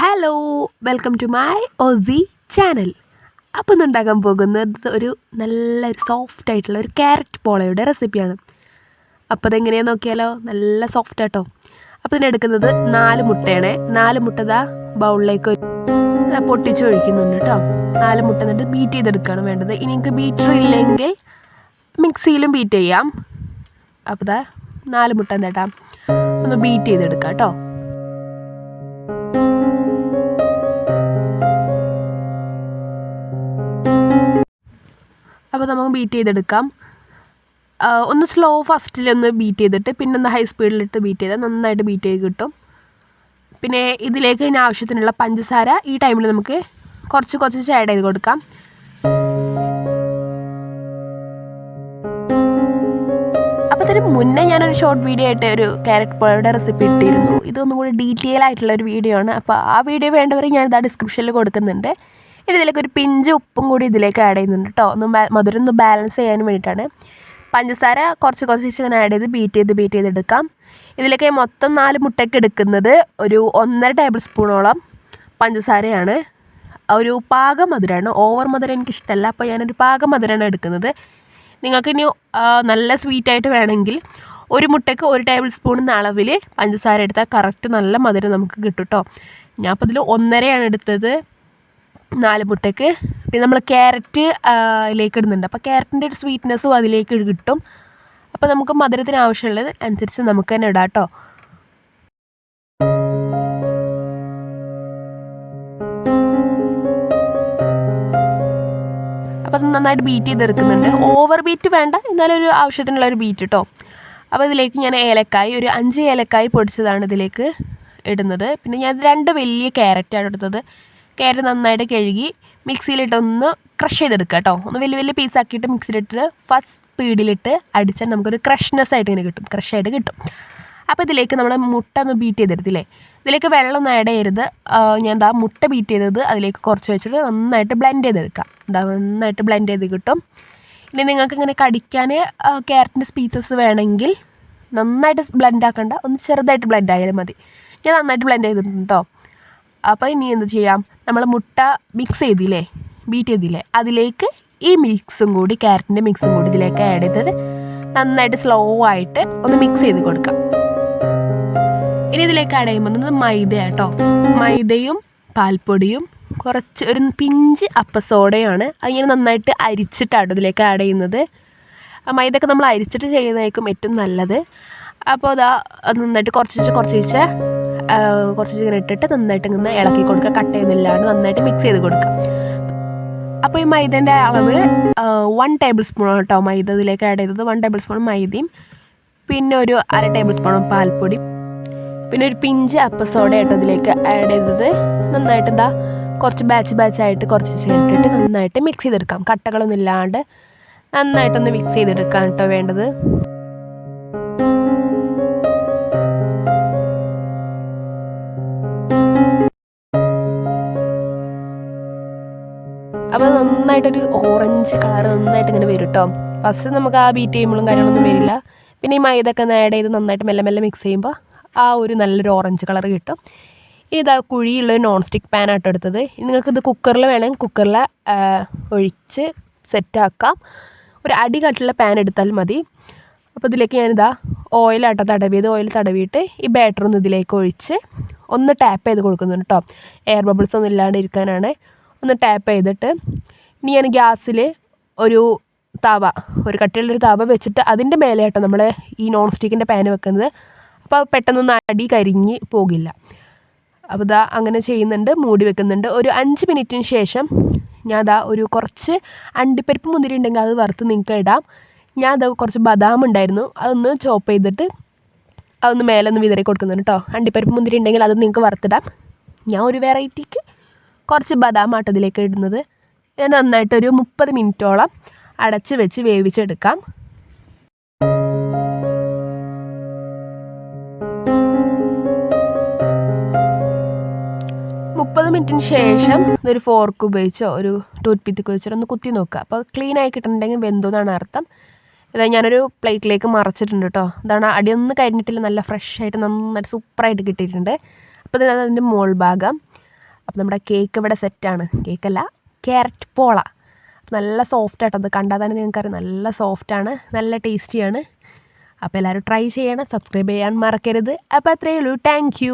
Hello welcome to my OC channel അപ്പോൾ ഇന്ന് ഉണ്ടാക്കാൻ പോകുന്നത് ഒരു നല്ല സോഫ്റ്റ് ആയിട്ടുള്ള ഒരു ക്യാരറ്റ് പോളയുടെ റെസിപ്പിയാണ് അപ്പോൾ അതെങ്ങനെയാണെന്ന് നോക്കിയാലോ? നല്ല സോഫ്റ്റ് ആട്ടോ. അപ്പോൾ ഇതിനെടുക്കുന്നത് നാല് മുട്ടയാണ്. നാല് മുട്ട ഇതാ ബൗളിലേക്ക് പൊട്ടിച്ച് ഒഴിക്കുന്നുണ്ട് കേട്ടോ. നാല് മുട്ട എന്നിട്ട് ബീറ്റ് ചെയ്തെടുക്കുകയാണ് വേണ്ടത്. ഇനി നിങ്ങൾക്ക് ബീറ്റർ ഇല്ലെങ്കിൽ മിക്സിയിലും ബീറ്റ് ചെയ്യാം. അപ്പോൾ ഇതാ നാല് മുട്ട എന്താ ഒന്ന് ബീറ്റ് ചെയ്തെടുക്കാം കേട്ടോ. ബീറ്റ് ചെയ്തെടുക്കാം. ഒന്ന് സ്ലോ ഫസ്റ്റിൽ ഒന്ന് ബീറ്റ് ചെയ്തിട്ട് പിന്നെ ഒന്ന് ഹൈ സ്പീഡിലിട്ട് ബീറ്റ് ചെയ്താൽ നന്നായിട്ട് ബീറ്റ് ചെയ്ത് കിട്ടും. പിന്നെ ഇതിലേക്ക് ഇതിന് ആവശ്യത്തിനുള്ള പഞ്ചസാര ഈ ടൈമിൽ നമുക്ക് കുറച്ച് കുറച്ച് ആഡ് ചെയ്ത് കൊടുക്കാം. അപ്പോൾ ഇതിന് മുന്നേ ഞാനൊരു ഷോർട്ട് വീഡിയോ ആയിട്ട് ഒരു ക്യാരറ്റ് പോളയുടെ റെസിപ്പി ഇട്ടിരുന്നു. ഇതൊന്നും കൂടി ഡീറ്റെയിൽ ആയിട്ടുള്ള ഒരു വീഡിയോ ആണ്. അപ്പോൾ ആ വീഡിയോ വേണ്ടവരെ ഇതാ ഡിസ്ക്രിപ്ഷനിൽ കൊടുക്കുന്നുണ്ട്. ഇനി ഇതിലേക്ക് ഒരു പിഞ്ച് ഉപ്പും കൂടി ഇതിലേക്ക് ആഡ് ചെയ്യുന്നുണ്ട് കേട്ടോ ഒന്ന് മധുരം ഒന്ന് ബാലൻസ് ചെയ്യാൻ വേണ്ടിയിട്ടാണ്. പഞ്ചസാര കുറച്ച് കുറച്ച് ഇങ്ങനെ ആഡ് ചെയ്ത് ബീറ്റ് ചെയ്ത് ബീറ്റ് ചെയ്തെടുക്കാം ഇതിലേക്ക് മൊത്തം നാല് മുട്ടയ്ക്ക് എടുക്കുന്നത് ഒരു ഒന്നര ടേബിൾ സ്പൂണോളം പഞ്ചസാരയാണ്. ഒരു പാക മധുരമാണ് ഓവർ മധുരം എനിക്കിഷ്ടമല്ല അപ്പോൾ ഞാനൊരു പാക മധുരമാണ് എടുക്കുന്നത്. നിങ്ങൾക്ക് ഇനി നല്ല സ്വീറ്റായിട്ട് വേണമെങ്കിൽ ഒരു മുട്ടയ്ക്ക് ഒരു ടേബിൾ സ്പൂൺ എന്ന അളവിൽ പഞ്ചസാര എടുത്താൽ കറക്റ്റ് നല്ല മധുരം നമുക്ക് കിട്ടും കേട്ടോ ഞാൻ ഇതിൽ ഒന്നരയാണ് എടുത്തത്. നാല് മുട്ടയ്ക്ക് പിന്നെ നമ്മൾ ക്യാരറ്റ് അതിലേക്ക് ഇടുന്നുണ്ട്. അപ്പോൾ ക്യാരറ്റിന്റെ ഒരു സ്വീറ്റ്നെസ്സും അതിലേക്ക് കിട്ടും. അപ്പോൾ നമുക്ക് മധുരത്തിന് ആവശ്യമുള്ളത് അനുസരിച്ച് നമുക്ക് തന്നെ ഇടാം കേട്ടോ അപ്പോൾ അത് നന്നായിട്ട് ബീറ്റ് ചെയ്തെടുക്കുന്നുണ്ട്. ഓവർ ബീറ്റ് വേണ്ട എന്നാലും ഒരു ആവശ്യത്തിനുള്ള ഒരു ബീറ്റ് കേട്ടോ അപ്പോൾ ഇതിലേക്ക് ഞാൻ ഏലക്കായി ഒരു അഞ്ച് ഏലക്കായി പൊടിച്ചതാണ് ഇതിലേക്ക് ഇടുന്നത്. പിന്നെ ഞാൻ രണ്ട് വലിയ ക്യാരറ്റാണ് എടുത്തത്. ക്യാരറ്റ് നന്നായിട്ട് കഴുകി മിക്സിയിലിട്ടൊന്ന് ക്രഷ് ചെയ്തെടുക്കുക കേട്ടോ. ഒന്ന് വലിയ വലിയ പീസാക്കിയിട്ട് മിക്സിയിലിട്ട് ഫസ്റ്റ് സ്പീഡിലിട്ട് അടിച്ചാൽ നമുക്കൊരു ക്രഷ്നെസ് ആയിട്ട് ഇങ്ങനെ കിട്ടും. ക്രഷ് ആയിട്ട് കിട്ടും. അപ്പോൾ ഇതിലേക്ക് നമ്മൾ മുട്ട ഒന്ന് ബീറ്റ് ചെയ്തെടുത്തില്ലേ? ഇതിലേക്ക് വെള്ളം ഒന്നും ആഡ് ചെയ്യരുത് ഞാൻ എന്താ മുട്ട ബീറ്റ് ചെയ്തത് അതിലേക്ക് കുറച്ച് വെച്ചിട്ട് നന്നായിട്ട് ബ്ലെൻഡ് ചെയ്തെടുക്കാം എന്താ നന്നായിട്ട് ബ്ലെൻഡ് ചെയ്ത് കിട്ടും. ഇനി നിങ്ങൾക്ക് ഇങ്ങനെ കടിക്കാൻ ക്യാരറ്റിന്റെ സ്പീസസ് വേണമെങ്കിൽ നന്നായിട്ട് ബ്ലെൻഡ് ആക്കണ്ട. ഒന്ന് ചെറുതായിട്ട് ബ്ലെൻഡ് ആയാലും മതി. ഞാൻ നന്നായിട്ട് ബ്ലെൻഡ് ചെയ്തിട്ടുണ്ട് കേട്ടോ അപ്പോൾ ഇനി എന്ത് ചെയ്യാം? നമ്മൾ മുട്ട മിക്സ് ചെയ്തില്ലേ? ബീറ്റ് ചെയ്തില്ലേ? അതിലേക്ക് ഈ മിക്സും കൂടി ക്യാരറ്റിന്റെ മിക്സും കൂടി ഇതിലേക്ക് ആഡ് ചെയ്തത് നന്നായിട്ട് സ്ലോ ആയിട്ട് ഒന്ന് മിക്സ് ചെയ്ത് കൊടുക്കാം. ഇനി ഇതിലേക്ക് ആഡ് ചെയ്യുമ്പോൾ മൈദ കേട്ടോ മൈദയും പാൽപ്പൊടിയും കുറച്ച് ഒരു പിഞ്ച് അപ്പ സോഡയാണ് അതിങ്ങനെ നന്നായിട്ട് അരിച്ചിട്ടാണ് ഇതിലേക്ക് ആഡ് ചെയ്യുന്നത്. ആ മൈദയൊക്കെ നമ്മൾ അരിച്ചിട്ട് ചെയ്യുന്നതായിരിക്കും ഏറ്റവും നല്ലത്. അപ്പോൾ അത് നന്നായിട്ട് കുറച്ച് കുറച്ച് കുറച്ച് ചിക്കൻ ഇട്ടിട്ട് നന്നായിട്ട് ഇങ്ങനെ ഇളക്കി കൊടുക്കുക. കട്ട് ചെയ്യുന്നില്ലാണ്ട് നന്നായിട്ട് മിക്സ് ചെയ്ത് കൊടുക്കുക. അപ്പോൾ ഈ മൈദേന്റെ അളവ് വൺ ടേബിൾ സ്പൂൺ കേട്ടോ മൈദ ഇതിലേക്ക് ആഡ് ചെയ്തത്. വൺ ടേബിൾ സ്പൂൺ മൈദയും പിന്നെ ഒരു അര ടേബിൾ സ്പൂൺ പാൽപ്പൊടി. പിന്നെ ഒരു പിഞ്ച് അപ്പസോഡ ആയിട്ട് ഇതിലേക്ക് ആഡ് ചെയ്തത്. നന്നായിട്ട് എന്താ കുറച്ച് ബാച്ച് ബാച്ച് ആയിട്ട് കുറച്ച് ചേർത്തിട്ട് നന്നായിട്ട് മിക്സ് ചെയ്തെടുക്കാം. കട്ടകളൊന്നും ഇല്ലാണ്ട് നന്നായിട്ടൊന്ന് മിക്സ് ചെയ്തെടുക്കാം കേട്ടോ വേണ്ടത്. നന്നായിട്ടൊരു ഓറഞ്ച് കളർ നന്നായിട്ട് ഇങ്ങനെ വരും കേട്ടോ ഫസ്റ്റ് നമുക്ക് ആ ബീറ്റ് ചെയ്യുമ്പോഴും കാര്യങ്ങളൊന്നും വരില്ല. പിന്നെ ഈ മൈദൊക്കെ ആഡ് ചെയ്ത് നന്നായിട്ട് മെല്ലെ മെല്ലെ മിക്സ് ചെയ്യുമ്പോൾ ആ ഒരു നല്ലൊരു ഓറഞ്ച് കളർ കിട്ടും. ഇനി ഇതാ കുഴിയുള്ള നോൺ സ്റ്റിക്ക് പാനാട്ടോ എടുത്തത്. നിങ്ങൾക്കിത് കുക്കറിൽ വേണമെങ്കിൽ കുക്കറിൽ ഒഴിച്ച് സെറ്റാക്കാം ഒരു അടി കട്ടിലുള്ള പാൻ എടുത്താൽ മതി. അപ്പോൾ ഇതിലേക്ക് ഞാനിതാ ഓയിലാട്ടോ തടവിയത്. ഓയിൽ തടവിയിട്ട് ഈ ബാറ്റർ ഒന്ന് ഇതിലേക്ക് ഒഴിച്ച് ഒന്ന് ടാപ്പ് ചെയ്ത് കൊടുക്കുന്നുണ്ട് കേട്ടോ എയർ ബബിൾസ് ഒന്നും ഇല്ലാണ്ട് ഇരിക്കാനാണ്. ഒന്ന് ടാപ്പ് ചെയ്തിട്ട് ഇനി ഞാൻ ഗ്യാസിൽ ഒരു തവ ഒരു കട്ടിയുള്ളൊരു തവ വെച്ചിട്ട് അതിന്റെ മേലെയാട്ടോ നമ്മൾ ഈ നോൺ സ്റ്റിക്കിന്റെ പാൻ വെക്കുന്നത്. അപ്പോൾ പെട്ടെന്നൊന്നും അടി കരിഞ്ഞ് പോകില്ല. അപ്പോൾ ഇതാ അങ്ങനെ ചെയ്യുന്നുണ്ട് മൂടി വെക്കുന്നുണ്ട്. ഒരു അഞ്ച് മിനിറ്റിന് ശേഷം ഞാൻ അതാ ഒരു കുറച്ച് അണ്ടിപ്പരിപ്പ് മുന്തിരി ഉണ്ടെങ്കിൽ അത് വറുത്ത് നിങ്ങൾക്ക് ഇടാം. ഞാൻ അത് കുറച്ച് ബദാം ഉണ്ടായിരുന്നു അതൊന്ന് ചോപ്പ് ചെയ്തിട്ട് അതൊന്ന് മേലെ ഒന്ന് വിതറി കൊടുക്കുന്നുണ്ട് കേട്ടോ അണ്ടിപ്പരിപ്പ് മുന്തിരി ഉണ്ടെങ്കിൽ അത് നിങ്ങൾക്ക് വറുത്തിടാം. ഞാൻ ഒരു വെറൈറ്റിക്ക് കുറച്ച് ബദാം ആട്ടതിലേക്ക് ഇടുന്നത്. ഞാൻ നന്നായിട്ടൊരു മുപ്പത് മിനിറ്റോളം അടച്ച് വെച്ച് വേവിച്ചെടുക്കാം. മുപ്പത് മിനിറ്റിന് ശേഷം ഒരു ഫോർക്ക് ഉപയോഗിച്ചോ ഒരു ടൂത്ത് പിത്തിക്ക് വെച്ചിട്ട് ഒന്ന് കുത്തി നോക്കുക. അപ്പോൾ ക്ലീൻ ആയി കിട്ടുന്നുണ്ടെങ്കിൽ വെന്തു എന്നാണ് അർത്ഥം. ഇതാ ഞാനൊരു പ്ലേറ്റിലേക്ക് മറച്ചിട്ടുണ്ട് കേട്ടോ. ഇതാണ് അടിയൊന്നും കരിഞ്ഞിട്ടില്ല നല്ല ഫ്രഷ് ആയിട്ട് നന്നായിട്ട് സൂപ്പറായിട്ട് കിട്ടിയിട്ടുണ്ട്. അപ്പോൾ ഇതാണ് അതിന്റെ മോൾ ഭാഗം. അപ്പോൾ നമ്മുടെ കേക്ക് ഇവിടെ സെറ്റാണ് കേക്കല്ല ക്യാരറ്റ് പോള. നല്ല സോഫ്റ്റ് ആട്ടോ അത്. കണ്ടാൽ തന്നെ നിങ്ങൾക്കറിയാം. നല്ല സോഫ്റ്റാണ് നല്ല ടേസ്റ്റിയാണ് അപ്പോൾ എല്ലാവരും ട്രൈ ചെയ്യണം. സബ്സ്ക്രൈബ് ചെയ്യാൻ മറക്കരുത്. അപ്പോൾ അത്രയേ ഉള്ളൂ. താങ്ക്